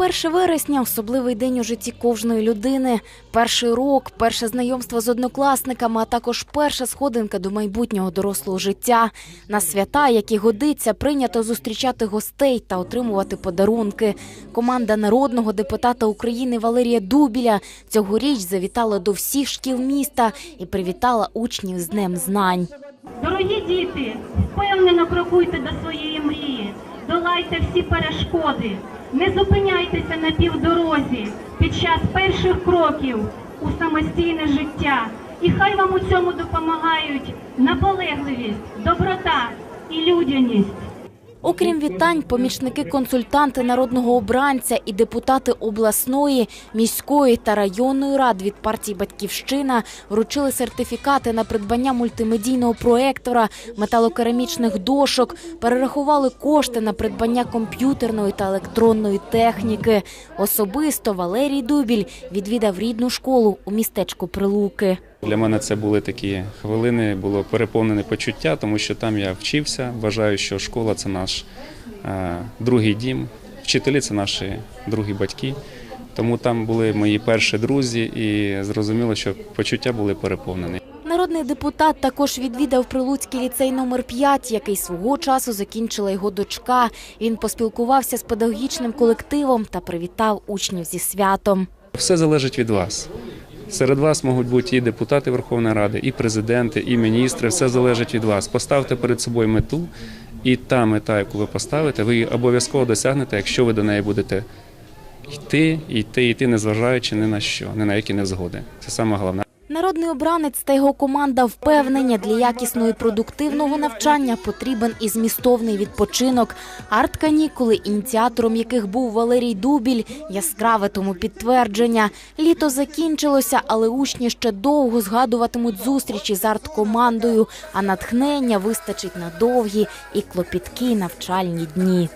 1 вересня особливий день у житті кожної людини. Перший урок, перше знайомство з однокласниками, а також перша сходинка до майбутнього дорослого життя. На свята, які годиться, прийнято зустрічати гостей та отримувати подарунки. Команда народного депутата України Валерія Дубіля цьогоріч завітала до всіх шкіл міста і привітала учнів з Днем знань. Дорогі діти, впевнено крокуйте до своєї мрії, долайте всі перешкоди, не зупиняйтеся на півдорозі під час перших кроків у самостійне життя. І хай вам у цьому допомагають наполегливість, доброта і людяність. Окрім вітань, помічники консультанти народного обранця і депутати обласної, міської та районної рад від партії Батьківщина вручили сертифікати на придбання мультимедійного проектора, металокерамічних дошок, перерахували кошти на придбання комп'ютерної та електронної техніки. Особисто Валерій Дубіль відвідав рідну школу у містечку Прилуки. Для мене це були такі хвилини, було переповнене почуття, тому що там я вчився. Вважаю, що школа це наш е, другий дім, вчителі це наші другі батьки. Тому там були мої перші друзі, і зрозуміло, що почуття були переповнені. Народний депутат також відвідав Прилуцький ліцей номер 5 який свого часу закінчила його дочка. Він поспілкувався з педагогічним колективом та привітав учнів зі святом. Все залежить від вас. Серед вас можуть бути і депутати Верховної Ради, і президенти, і міністри. Все залежить від вас. Поставте перед собою мету, і та мета, яку ви поставите, ви обов'язково досягнете, якщо ви до неї будете йти, йти, йти, незважаючи ні на що, ні на які невзгоди. Це саме головне. Народний обранець та його команда впевнені, для якісного і продуктивного навчання потрібен і змістовний відпочинок. Арт-канікули, ініціатором яких був Валерій Дубіль, яскраве тому підтвердження. Літо закінчилося, але учні ще довго згадуватимуть зустрічі з арт-командою, а натхнення вистачить на довгі і клопіткі навчальні дні.